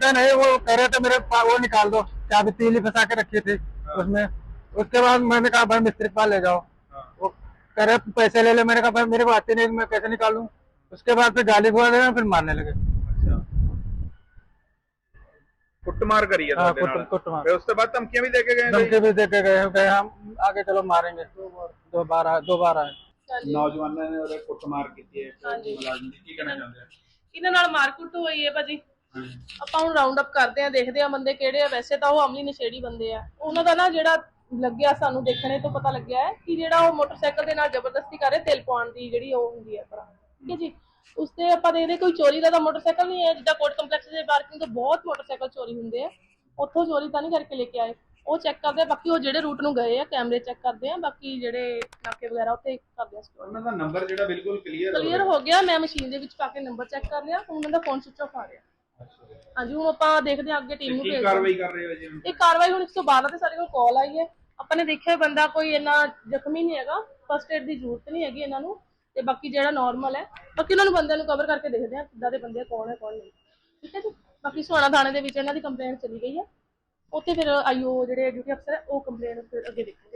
है नहीं वो कह रहे थे मेरे पा- वो निकाल दो चाबी तीली फंसा के रखी थी उसमें उसके बाद मैंने कहा भाई मिस्त्री के पास ले जाओ हाँ। वो कह रहे पैसे ले ले मैंने कहा भाई मेरे को आते नहीं मैं कैसे निकालूं उसके बाद फिर गाली गुआ देना फिर मारने लगे ਅੱਛਾ ਕੁੱਟਮਾਰ ਕਰੀ ਹੈ हाँ, ਤੁਹਾਡੇ कुट- ਨਾਲ कुटमार। ਫਿਰ ਉਸ ਤੋਂ ਬਾਅਦ ਧਮਕੀਆਂ ਵੀ ਦੇ ਕੇ ਗਏ धमकी भी दे के गए गए हम आगे चलो मारेंगे दो बार आए दो बार आए ਹਾਂਜੀ ਨੌਜਵਾਨਾਂ ਨੇ ਉਹਦੇ ਕੁੱਟਮਾਰ ਕੀਤੀ ਹੈ ਹਾਂਜੀ। ਮੁਲਾਜ਼ਮ ਦੀ ਕੀ ਕਹਿਣਾ ਚਾਹੁੰਦੇ ਆ ਇਹਨਾਂ ਨਾਲ ਮਾਰਕੁੱਟ ਹੋਈ ਹੈ ਭਾਜੀ ਆਪਾਂ ਹੁਣ ਰਾਉਂਡ ਅਪ ਕਰਦੇ ਆ ਦੇਖਦੇ ਆ ਬੰਦੇ ਕਿਹੜੇ ਆ। ਵੈਸੇ ਤਾਂ ਉਹ ਅਮਲੀ ਨਸ਼ੇੜੀ ਬੰਦੇ ਆ। ਉਹਨਾਂ ਦਾ ਨਾ ਜਿਹੜਾ ਲੱਗਿਆ ਸਾਨੂੰ ਦੇਖਣੇ ਤੋਂ ਪਤਾ ਲੱਗਿਆ ਹੈ ਕਿ ਜਿਹੜਾ ਉਹ ਮੋਟਰਸਾਈਕਲ ਦੇ ਨਾਲ ਜ਼ਬਰਦਸਤੀ ਕਰ ਰਿਹਾ ਤਿਲ ਪਾਉਣ ਦੀ ਜਿਹੜੀ ਉਹ ਹੁੰਦੀ ਹੈ ਪਰ ਠੀਕ ਹੈ ਜੀ? ਉਸ ਤੇ ਆਪਾਂ ਦੇਖਦੇ ਕੋਈ ਚੋਰੀ ਦਾ ਤਾਂ ਮੋਟਰਸਾਈਕਲ ਨਹੀਂ ਹੈ। ਜਿੱਦਾਂ ਕੋਰਟ ਕੰਪਲੈਕਸ ਦੇ ਪਾਰਕਿੰਗ ਤੋਂ ਬਹੁਤ ਮੋਟਰਸਾਈਕਲ ਚੋਰੀ ਹੁੰਦੇ ਆ। ਉੱਥੋਂ ਚੋਰੀ ਤਾਂ ਨਹੀਂ ਕਰਕੇ ਲੈ ਕੇ ਆਏ। ਉਹ ਚੈੱਕ ਕਰਦੇ ਆ ਬਾਕੀ ਉਹ ਜਿਹੜੇ ਰੂਟ ਨੂੰ ਗਏ ਆ ਕੈਮਰੇ ਚੈੱਕ ਕਰਦੇ ਆ ਬਾਕੀ ਜਿਹੜੇ ਨਾਕੇ ਵਗੈਰਾ ਉੱਥੇ ਕਰਦੇ ਆ store। ਉਹਨਾਂ ਦਾ ਨੰਬਰ ਜਿਹੜਾ ਬਿਲਕੁਲ ਕਲੀਅਰ ਕਲੀਅਰ ਹੋ ਗਿਆ ਮੈਂ ਮਸ਼ੀਨ ਦੇ ਵਿੱਚ ਪਾ ਕੇ ਨੰਬਰ ਚੈੱਕ ਕਰ ਲਿਆ ਉਹਨਾਂ ਦਾ ਫੋਨ ਸਵਿਚ ਆਫ ਆ ਰਿਹਾ। ਹਾਂਜੀ ਹੁਣ ਆਪਾਂ ਦੇਖਦੇ ਹਾਂ ਅੱਗੇ ਟੀਮ ਨੂੰ ਕੀ ਭੇਜਦੇ ਕਾਰਵਾਈ ਕਰ ਰਹੇ ਹੋ ਜੀ ਇਹ ਕਾਰਵਾਈ ਹੁਣ 112 ਤੇ ਸਾਡੇ ਕੋਲ ਕਾਲ ਆਈ ਹੈ। ਆਪਾਂ ਨੇ ਦੇਖਿਆ ਬੰਦਾ ਕੋਈ ਇੰਨਾ ਜ਼ਖਮੀ ਨਹੀਂ ਹੈਗਾ ਫਸਟ ਏਡ ਦੀ ਜ਼ਰੂਰਤ ਨਹੀਂ ਹੈਗੀ ਇਹਨਾਂ ਨੂੰ ਤੇ ਬਾਕੀ ਜਿਹੜਾ ਨਾਰਮਲ ਹੈ ਬਾਕੀ ਉਹਨਾਂ ਨੂੰ ਬੰਦਿਆਂ ਨੂੰ ਕਵਰ ਕਰਕੇ ਦੇਖਦੇ ਹਾਂ ਕਿੱਦਾਂ ਦੇ ਬੰਦੇ ਆ, ਕੌਣ ਹੈ ਕੌਣ ਨਹੀਂ। ਠੀਕ ਹੈ ਜੀ? ਬਾਕੀ ਸੁਹਾਣਾ ਥਾਣੇ ਦੇ ਵਿੱਚ ਇਹਨਾਂ ਦੀ ਕੰਪਲੇਂਟ ਚਲੀ ਗਈ ਹੈ। ਉੱਥੇ ਫਿਰ ਆਈਓ ਜਿਹੜੇ ਡਿਊਟੀ ਅਫਸਰ ਹੈ ਉਹ ਕੰਪਲੇਂਟ ਫਿਰ ਅੱਗੇ ਹੈ ਜੀ